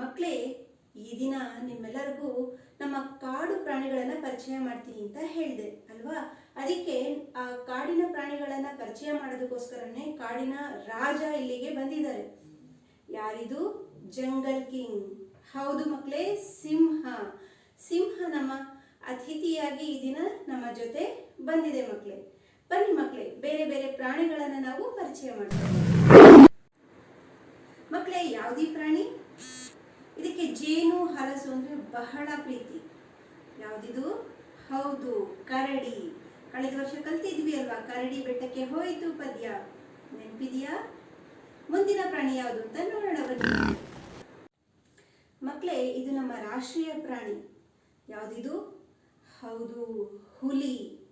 ಮಕ್ಕಳೇ ಈ ದಿನ ನಿಮ್ಮೆಲ್ಲರಿಗೂ ನಮ್ಮ ಕಾಡು ಪ್ರಾಣಿಗಳನ್ನು ಪರಿಚಯ ಮಾಡ್ತೀನಿ ಅಂತ ಹೇಳಿದೆ, ಅಲ್ವಾ? ಅದಕ್ಕೆ ಆ ಕಾಡಿನ ಪ್ರಾಣಿಗಳನ್ನು ಪರಿಚಯ ಮಾಡೋದಕ್ಕೋಸ್ಕರನೇ ಕಾಡಿನ ರಾಜ ಇಲ್ಲಿಗೆ ಬಂದಿದ್ದಾರೆ. ಯಾರಿದು? Jungle king. ಹೌದು ಮಕ್ಕಳೇ ಸಿಂಹ. ಸಿಂಹ ನಮ್ಮ ಅತಿಥಿಯಾಗಿ ಈ ದಿನ ನಮ್ಮ ಜೊತೆ ಬಂದಿದೆ ಮಕ್ಕಳೇ ಬನ್ನಿ ಮಕ್ಕಳೇ ಬೇರೆ ಬೇರೆ ಪ್ರಾಣಿಗಳನ್ನು ನಾವು ಪರಿಚಯ ಮಾಡ್ತೀವಿ ಮಕ್ಕಳೇ ಯಾವುದೀ ಪ್ರಾಣಿ ಇದಕ್ಕೆ ಅಂದರೆ ಅಂದ್ರೆ ಬಹಳ ಪ್ರೀತಿ. ಯಾವುದಿದು? ಹೌದು, ಕರಡಿ. ಕಳೆದ ವರ್ಷ ಕಲ್ತಿದ್ವಿ ಅಲ್ವಾ? ಕರಡಿ ಬೆಟ್ಟಕ್ಕೆ ಹೋಯಿತು ಪದ್ಯ. ನೆನಪಿದೆಯಾ? ಮುಂದಿನ ಪ್ರಾಣಿ ಯಾವುದು ಅಂತ ನೋಡೋಣ ಬನ್ನಿ. ಮಕ್ಕಳೇ ಇದು ನಮ್ಮ ರಾಷ್ಟ್ರೀಯ ಪ್ರಾಣಿ. ಯಾವುದಿದು? ಹೌದು, ಹುಲಿ.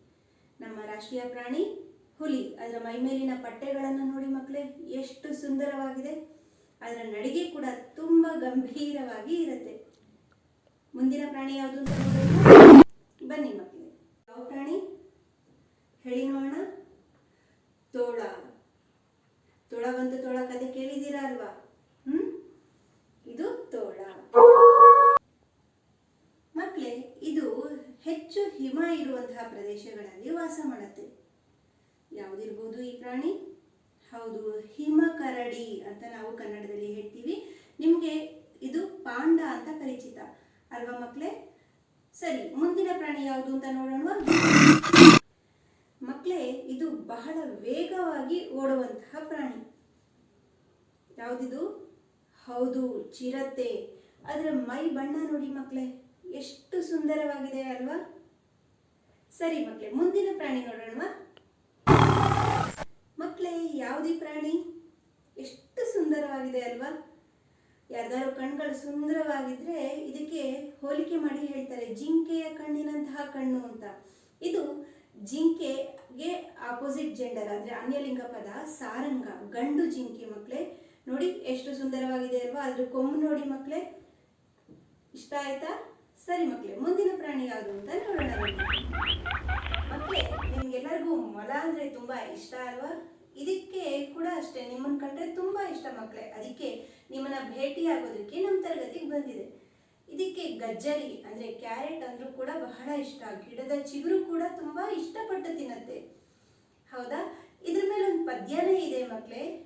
ನಮ್ಮ ರಾಷ್ಟ್ರೀಯ ಪ್ರಾಣಿ ಹುಲಿ. ಅದರ ಮೈಮೇಲಿನ ಪಟ್ಟೆಗಳನ್ನು ನೋಡಿ ಮಕ್ಕಳೇ ಎಷ್ಟು ಸುಂದರವಾಗಿದೆ. ಅದರ ನಡಿಗೆ ಕೂಡ ತುಂಬಾ ಗಂಭೀರವಾಗಿ ಇರುತ್ತೆ. ಮುಂದಿನ ಪ್ರಾಣಿ ಯಾವುದು ಅಂತ ಬನ್ನಿ ಮಕ್ಕಳು ಯಾವ ಪ್ರಾಣಿ? ಹೇಳಿ ನೋಡೋಣ ತೋಳ. ತೋಳ ಬಂದು ತೋಳ ಕತೆ ಕೇಳಿದ್ದೀರಾ ಅಲ್ವಾ? ಹ್ಮ್? ಇದು ತೋಳ. ಮಕ್ಕಳೇ ಇದು ಹೆಚ್ಚು ಹಿಮ ಇರುವಂತಹ ಪ್ರದೇಶಗಳಲ್ಲಿ ವಾಸ ಮಾಡುತ್ತೆ. ಯಾವುದಿರ್ಬೋದು ಈ ಪ್ರಾಣಿ? ಹೌದು ಹಿಮ ಕರಡಿ ಅಂತ ನಾವು ಕನ್ನಡದಲ್ಲಿ ಹೇಳ್ತೀವಿ ನಿಮಗೆ ಇದು ಪಾಂಡ ಅಂತ ಪರಿಚಿತ ಅಲ್ವಾ ಮಕ್ಕಳೇ ಸರಿ, ಮುಂದಿನ ಪ್ರಾಣಿ ಯಾವುದು ಅಂತ ನೋಡೋಣ. ಮಕ್ಕಳೇ, ಇದು ಬಹಳ ವೇಗವಾಗಿ ಓಡುವಂತಹ ಪ್ರಾಣಿ. ಯಾವುದಿದು? ಹೌದು, ಚಿರತೆ. ಅದರ ಮೈ ಬಣ್ಣ ನೋಡಿ ಮಕ್ಕಳೇ, ಎಷ್ಟು ಸುಂದರವಾಗಿದೆ ಅಲ್ವಾ? ಸರಿ ಮಕ್ಕಳೇ, ಮುಂದಿನ ಪ್ರಾಣಿ ನೋಡೋಣ ಮಕ್ಕಳೇ ಯಾವುದಿ ಪ್ರಾಣಿ ಎಷ್ಟು ಸುಂದರವಾಗಿದೆ ಅಲ್ವಾ ಯಾರ್ದಾರು ಕಣ್ಗಳು ಸುಂದರವಾಗಿದ್ರೆ ಇದಕ್ಕೆ ಹೋಲಿಕೆ ಮಾಡಿ ಹೇಳ್ತಾರೆ, ಜಿಂಕೆಯ ಕಣ್ಣಿನಂತಹ ಕಣ್ಣು ಅಂತ. ಇದು ಜಿಂಕೆಗೆ ಆಪೋಸಿಟ್ ಜೆಂಡರ್ ಅಂದ್ರೆ ಅನ್ಯಲಿಂಗ ಪದ, ಸಾರಂಗ, ಗಂಡು ಜಿಂಕೆ ಮಕ್ಕಳೇ ನೋಡಿ ಎಷ್ಟು ಸುಂದರವಾಗಿದೆ ಅಲ್ವಾ ಅದ್ರ ಕೊಂಬು ನೋಡಿ ಮಕ್ಕಳೇ ಇಷ್ಟ ಆಯ್ತಾ? ಸರಿ ಮಕ್ಕಳೇ ಮುಂದಿನ ಪ್ರಾಣಿ ಯಾವುದು ಅಂತ ನೋಡೋಣ. ಮಕ್ಕಳೇ ನಿಮ್ಗೆಲ್ಲರಿಗೂ ಮೊಲ ಅಂದ್ರೆ ತುಂಬಾ ಇಷ್ಟ ಅಲ್ವಾ? ಇದಕ್ಕೆ ಕೂಡ ಅಷ್ಟೇ, ನಿಮ್ಮನ್ನ ಕಂಡ್ರೆ ತುಂಬಾ ಇಷ್ಟ ಮಕ್ಕಳೇ ಅದಕ್ಕೆ ನಿಮ್ಮನ್ನ ಭೇಟಿ ಆಗೋದಕ್ಕೆ ನಮ್ಮ ತರಗತಿಗೆ ಬಂದಿದೆ. ಇದಕ್ಕೆ ಗಜ್ಜರಿ ಅಂದ್ರೆ ಕ್ಯಾರೆಟ್ ಅಂದರೂ ಕೂಡ ಬಹಳ ಇಷ್ಟ. ಗಿಡದ ಚಿಗುರು ಕೂಡ ತುಂಬಾ ಇಷ್ಟಪಟ್ಟು ತಿನ್ನತ್ತೆ. ಹೌದಾ? ಇದ್ರ ಮೇಲೆ ಒಂದು ಪದ್ಯನೇ ಇದೆ ಮಕ್ಕಳೇ